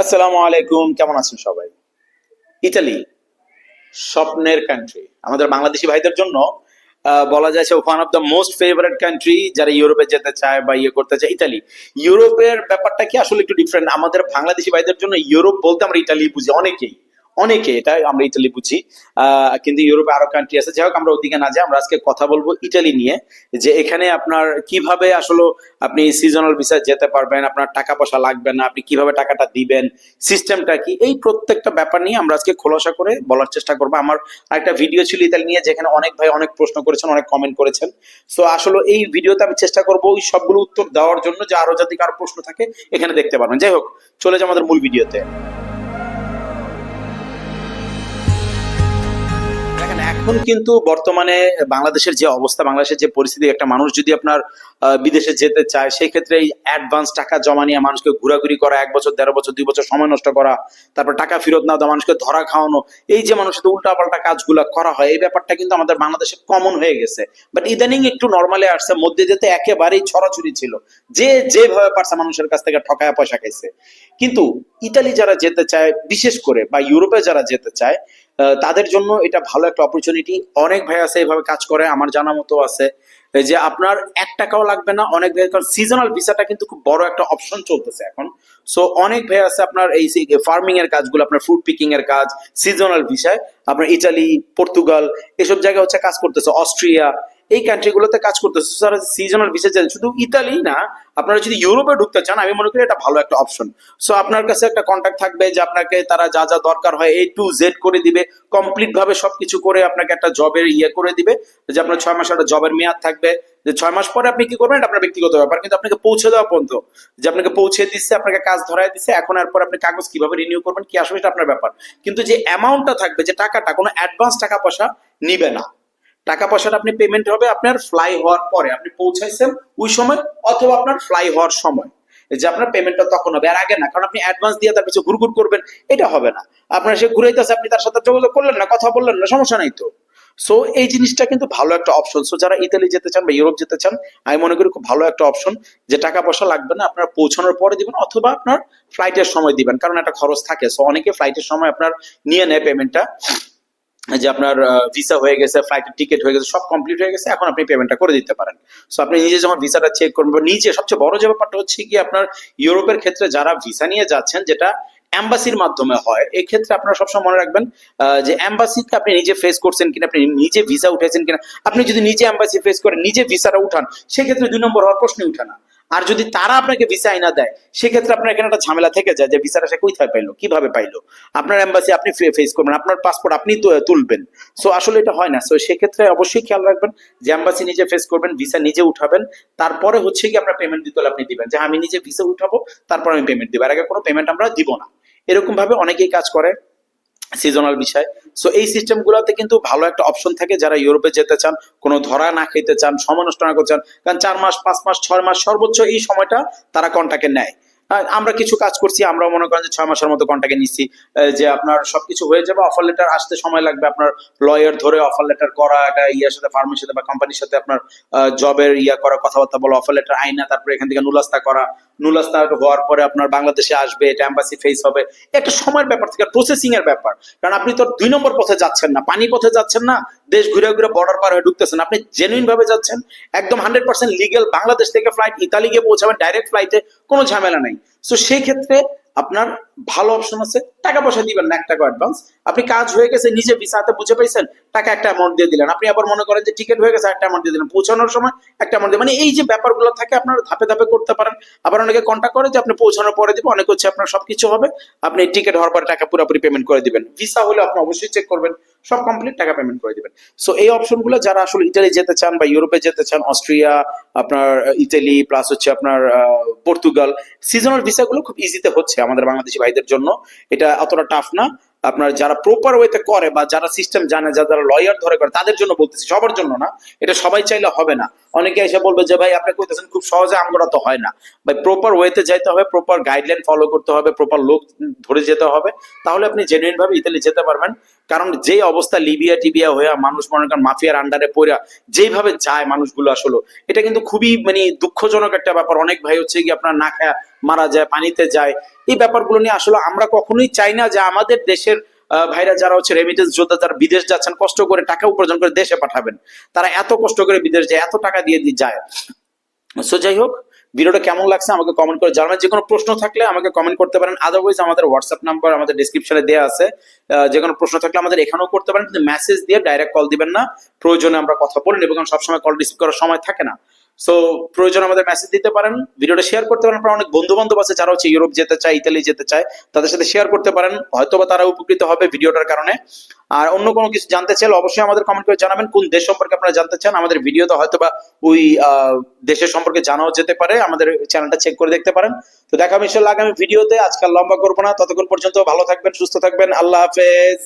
আসসালামু আলাইকুম, কেমন আছেন সবাই? ইতালি, স্বপ্নের কান্ট্রি আমাদের বাংলাদেশি ভাইদের জন্য বলা যায় one of the most favourite country যারা ইউরোপে যেতে চায় বা ইয়ে করতে চায়, ইতালি। ইউরোপের ব্যাপারটা কি আসলে একটু ডিফারেন্ট আমাদের বাংলাদেশি ভাইদের জন্য ইউরোপ বলতে আমরা ইতালি বুঝি, অনেকেই। অনেকে এটা আমরা ইতালি বুঝি। কিন্তু ইউরোপে আরও কান্ট্রি আছে। যাই আমরা ওদিকে না যাই, আমরা আজকে কথা বলব ইটালি নিয়ে, যে এখানে আপনার কীভাবে আসলে আপনি সিজনাল ভিসা যেতে পারবেন, আপনার টাকা পয়সা লাগবে না, আপনি কীভাবে টাকাটা দিবেন সিস্টেমটা কি, এই প্রত্যেকটা ব্যাপার নিয়ে আমরা আজকে খোলাসা করে বলার চেষ্টা করব। আমার আরেকটা ভিডিও ছিল ইতালি নিয়ে, যেখানে অনেক ভাই অনেক প্রশ্ন করেছেন, অনেক কমেন্ট করেছেন। সো আসলে এই ভিডিওতে আমি চেষ্টা করব ওই সবগুলো উত্তর দেওয়ার জন্য, যে আরও যদি কারও প্রশ্ন থাকে, এখানে দেখতে পারবেন। যাই হোক, চলে যাই আমাদের মূল ভিডিওতে এখন কিন্তু বর্তমানে বাংলাদেশের যে অবস্থা, বাংলাদেশের যে পরিস্থিতি, একটা মানুষ যদি আপনার বিদেশে যেতে চায়, সেই ক্ষেত্রে এই অ্যাডভান্স টাকা জমা নিয়ে মানুষকে ঘোরাঘুরি করা, এক বছর, দেড় বছর, দুই বছর সময় নষ্ট করা, তারপর টাকা ফেরত না দেওয়া, মানুষকে ধরা খাওয়ানো, এই যে মানুষের উল্টাপাল্টা কাজগুলো করা হয়, এই ব্যাপারটা কিন্তু আমাদের বাংলাদেশে কমন হয়ে গেছে। বাট ইদানিং একটু নর্মালি আসছে, মধ্যে যেতে একেবারেই ছড়াছড়ি ছিল। যে যেভাবে পারছে মানুষের কাছ থেকে ঠকায় পয়সা খাইছে। কিন্তু ইতালি যারা যেতে চায়, বিশেষ করে, বা ইউরোপে যারা যেতে চায় তাদের জন্য এটা ভালো একটা অপরচুনিটি অনেক ভাই আছে এইভাবে কাজ করে, আমার জানা মতো আছে। যে আপনার এক টাকাও লাগবে না, অনেক ভাই, কারণ সিজনাল ভিসাটা কিন্তু খুব বড় একটা অপশন চলতেছে এখন। সো অনেক ভাই আছে আপনার এই ফার্মিং এর কাজগুলো, আপনার ফ্রুট পিকিং এর কাজ সিজনাল ভিসায় আপনার ইটালি পর্তুগাল এসব জায়গায় হচ্ছে কাজ করতেছে অস্ট্রিয়া এই কান্ট্রিগুলোতে কাজ করতেছে। যারা সিজনাল ভিসা যায় শুধু ইতালি না, আপনারা যদি ইউরোপে ঢুকতে চান, আমি মনে করি এটা ভালো একটা অপশন সো আপনার কাছে একটা কন্ট্যাক্ট থাকবে যে আপনাকে তারা যা যা দরকার হয় এ টু জেড করে দিবে। কমপ্লিট ভাবে সবকিছু করে আপনাকে একটা জবের ইয়ে করে দিবে। যে আপনার ছয় মাস একটা জবের মেয়াদ থাকবে। যে ছয় মাস পরে আপনি কি করবেন? এটা আপনার ব্যক্তিগত ব্যাপার, কিন্তু আপনাকে পৌঁছে দেওয়া পর্যন্ত। যে আপনাকে পৌঁছে দিচ্ছে আপনাকে কাজ ধরায় দিচ্ছে এখন আর পর আপনি কাগজ কীভাবে রিনিউ করবেন, কি আসবে এটা আপনার ব্যাপার। কিন্তু যে অ্যামাউন্টটা থাকবে, যে টাকাটা, কোনো অ্যাডভান্স টাকা পয়সা নিবে না। টাকা পয়সাটা আপনি পেমেন্ট হবে আপনার ফ্লাই হওয়ার পরে। আপনি পৌঁছাইছেন ওই সময় অথবা আপনার ফ্লাই হওয়ার সময়। যে আপনার পেমেন্টটা তখন হবে। আর আগে না, কারণ আপনি অ্যাডভান্স দিয়ে তার পিছনে ঘুরঘুর করবেন, এটা হবে না। আপনার সে ঘুরাইতেছে, আপনি তার সাথে যোগাযোগ করলেন না, কথা বললেন না, সমস্যা নাই তো। সো এই জিনিসটা কিন্তু ভালো একটা অপশন সো যারা ইতালি যেতে চান বা ইউরোপ যেতে চান, আমি মনে করি খুব ভালো একটা অপশন যে টাকা পয়সা লাগবে না, আপনার পৌঁছানোর পরে দিবেন অথবা আপনার ফ্লাইটের সময় দিবেন, কারণ একটা খরচ থাকে। সো অনেকে ফ্লাইটের সময় আপনার নিয়ে নেয় পেমেন্টটা যে আপনার ভিসা হয়ে গেছে ফ্লাইটের টিকিট হয়ে গেছে, সব কমপ্লিট হয়ে গেছে, এখন আপনি পেমেন্টটা করে দিতে পারেন। সো আপনি নিজে যখন ভিসাটা চেক করবেন, নিজে সবচেয়ে বড় যে ব্যাপারটা হচ্ছে কি, আপনার ইউরোপের ক্ষেত্রে যারা ভিসা নিয়ে যাচ্ছেন, যেটা অ্যাম্বাসির মাধ্যমে হয় এই ক্ষেত্রে আপনারা সবসময় মনে রাখবেন যে অ্যাম্বাসিতে আপনি নিজে ফেস করছেন কিনা, আপনি নিজে ভিসা উঠেছেন কিনা, আপনি যদি নিজে অ্যাম্বাসি ফেস করেন নিজে ভিসাটা উঠান, সেক্ষেত্রে দুই নম্বর হওয়ার প্রশ্নই উঠে না। আর যদি তারা আপনাকে ভিসা আইনা দেয়, সেক্ষেত্রে আপনার এখানে একটা ঝামেলা থেকে যায় যে ভিসাটা সে কোথায় পাইলো, কীভাবে পাইলো। আপনার এম্বাসি আপনি ফেস করবেন, আপনার পাসপোর্ট আপনি তুলবেন। সো আসলে এটা হয় না। সো সেক্ষেত্রে অবশ্যই খেয়াল রাখবেন যে এম্বাসি নিজে ফেস করবেন ভিসা নিজে উঠাবেন। তারপরে হচ্ছে কি আপনার পেমেন্ট দিতে হলে আপনি দিবেন। যে আমি নিজে ভিসা উঠাবো, তারপর আমি পেমেন্ট দিব। আর আগে কোনো পেমেন্ট আমরা দিব না। এরকম ভাবে অনেকেই কাজ করে। সিজনাল বিষয়। সো এই সিস্টেম গুলোতে কিন্তু ভালো একটা অপশন থাকে যারা ইউরোপে যেতে চান, কোনো ধরা না খেতে চান সময় নষ্ট না করতে চান। কারণ চার মাস, পাঁচ মাস, ছয় মাস সর্বোচ্চ এই সময়টা তারা কন্টাক্টে নেয়। আমরা কিছু কাজ করছি আমরা মনে করেন যে ছয় মাসের মতো কন্টাক্টে নিচ্ছি যে আপনার সবকিছু হয়ে যাবে অফার লেটার আসতে সময় লাগবে, আপনার লয়ার ধরে অফার লেটার করা, একটা ইয়ার সাথে ফার্মের সাথে বা কোম্পানির সাথে আপনার জবের ইয়া করা, কথাবার্তা বলা অফার লেটার আইনা, তারপরে এখান থেকে নুলাস্তা করা, নুলাস্তা হওয়ার পরে আপনার বাংলাদেশে আসবে, এটা এম্বাসি ফেস হবে, একটা সময়ের ব্যাপার থেকে প্রসেসিং এর ব্যাপার। কারণ আপনি তো দুই নম্বর পথে যাচ্ছেন না, পানি পথে যাচ্ছেন না দেশ ঘুরে ঘুরে বর্ডার পার হয়ে ঢুকতেছেন। আপনি জেনুইন ভাবে যাচ্ছেন, একদম হান্ড্রেড পার্সেন্ট লিগেল বাংলাদেশ থেকে ফ্লাইট ইতালি গিয়ে পৌঁছাবেন ডাইরেক্ট ফ্লাইটে কোনো ঝামেলা নেই। সো সেই ক্ষেত্রে আপনার ভালো অপশন আছে, টাকা পয়সা দিবেন না এক টাকা অ্যাডভান্স আপনি কাজ হয়ে গেছে, নিজে ভিসা হাতে বুঝে পাইছেন, টাকা একটা অ্যামাউন্ট দিয়ে দিলেন। আপনি আবার মনে করেন যে টিকিট হয়ে গেছে, একটা অ্যামাউন্ট দিয়ে দিলেন। পৌঁছানোর সময় একটা অ্যামাউন্ট দিয়ে মানে এই যে ব্যাপারগুলো থাকে, আপনার ধাপে ধাপে করতে পারেন। আবার অনেকে কন্ট্যাক্ট করে যে, আপনি পৌঁছানোর পরে দিব, অনেক হচ্ছে আপনার সবকিছু হবে। আপনি টিকিট হওয়ার পরে টাকা পুরোপুরি পেমেন্ট করে দিবেন। ভিসা হলে আপনি অবশ্যই চেক করবেন। সব কমপ্লিট টাকা পেমেন্ট করে দিবেন। সো এই অপশনগুলো যারা আসলে ইটালি যেতে চান বা ইউরোপে যেতে চান অস্ট্রিয়া আপনার ইটালি প্লাস হচ্ছে আপনার পর্তুগাল সিজনাল ভিসাগুলো খুব ইজিতে হচ্ছে আমাদের বাংলাদেশি ভাইদের জন্য। এটা অতটা টাফ না। আপনার যারা প্রপার ওয়েতে করে বা যারা সিস্টেম জানে যা যারা লয়ার ধরে করে, তাদের জন্য বলতেছি, সবার জন্য না। এটা সবাই চাইলে হবে না। অনেকে এসে বলবে যে, ভাই, আপনি কইতেছেন খুব সহজে, আমরা তো হয় না। ভাই প্রপার ওয়েতে যাইতে হবে প্রপার গাইডলাইন ফলো করতে হবে প্রপার লোক ধরে যেতে হবে। তাহলে আপনি জেনুইন ভাবে ইতালি যেতে পারবেন। কারণ যে অবস্থা লিবিয়া, টিবিয়া হয়ে মানুষ মনে করেন মাফিয়ার আন্ডারে পড়া যেভাবে যায় মানুষগুলো আসলে, এটা কিন্তু খুবই মানে দুঃখজনক একটা ব্যাপার। অনেক ভাই হচ্ছে কি আপনার না খায়া মারা যায়, পানিতে যায়। এই ব্যাপারগুলো নিয়ে আসলে আমরা কখনোই চাই না যে আমাদের দেশের ভাইরা যারা হচ্ছে রেমিটেন্স যোদ্ধা, যারা বিদেশ যাচ্ছেন, কষ্ট করে টাকা উপার্জন করে দেশে পাঠাবেন। তারা এত কষ্ট করে বিদেশ যায়, এত টাকা দিয়ে দিয়ে যায়। সো যাই হোক, ভিডিওটা কেমন লাগছে আমাকে কমেন্ট করে জানাবেন। যে কোনো প্রশ্ন থাকলে আমাকে কমেন্ট করতে পারেন। আদারওয়াইজ আমাদের হোয়াটসঅ্যাপ নাম্বার আমাদের ডিসক্রিপশনে দেওয়া আছে। যে কোনো প্রশ্ন থাকলে আমাদের এখানেও করতে পারেন, কিন্তু মেসেজ দিয়ে ডাইরেক্ট কল দিবেন না। প্রয়োজনে আমরা কথা বলে এবং সবসময় কল রিসিভ করার সময় থাকে না। সো প্রয়োজন আমাদের মেসেজ দিতে পারেন ভিডিওটা শেয়ার করতে পারেন। আপনার অনেক বন্ধু বান্ধব আছে যারা হচ্ছে ইউরোপ যেতে চায় ইতালি যেতে চায় তাদের সাথে শেয়ার করতে পারেন। হয়তো বা তারা উপকৃত হবে ভিডিওটার কারণে। আর অন্য কোনো কিছু জানতে চাইলে অবশ্যই আমাদের কমেন্ট করে জানাবেন কোন দেশ সম্পর্কে আপনারা জানতে চান। আমাদের ভিডিওতে হয়তোবা ওই আহ, দেশের সম্পর্কে জানাও যেতে পারে। আমাদের চ্যানেলটা চেক করে দেখতে পারেন। তো দেখা ইনশাল্লাহ আগামী ভিডিওতে। আজকাল লম্বা করব না। ততক্ষণ পর্যন্ত ভালো থাকবেন সুস্থ থাকবেন। আল্লাহ হাফেজ।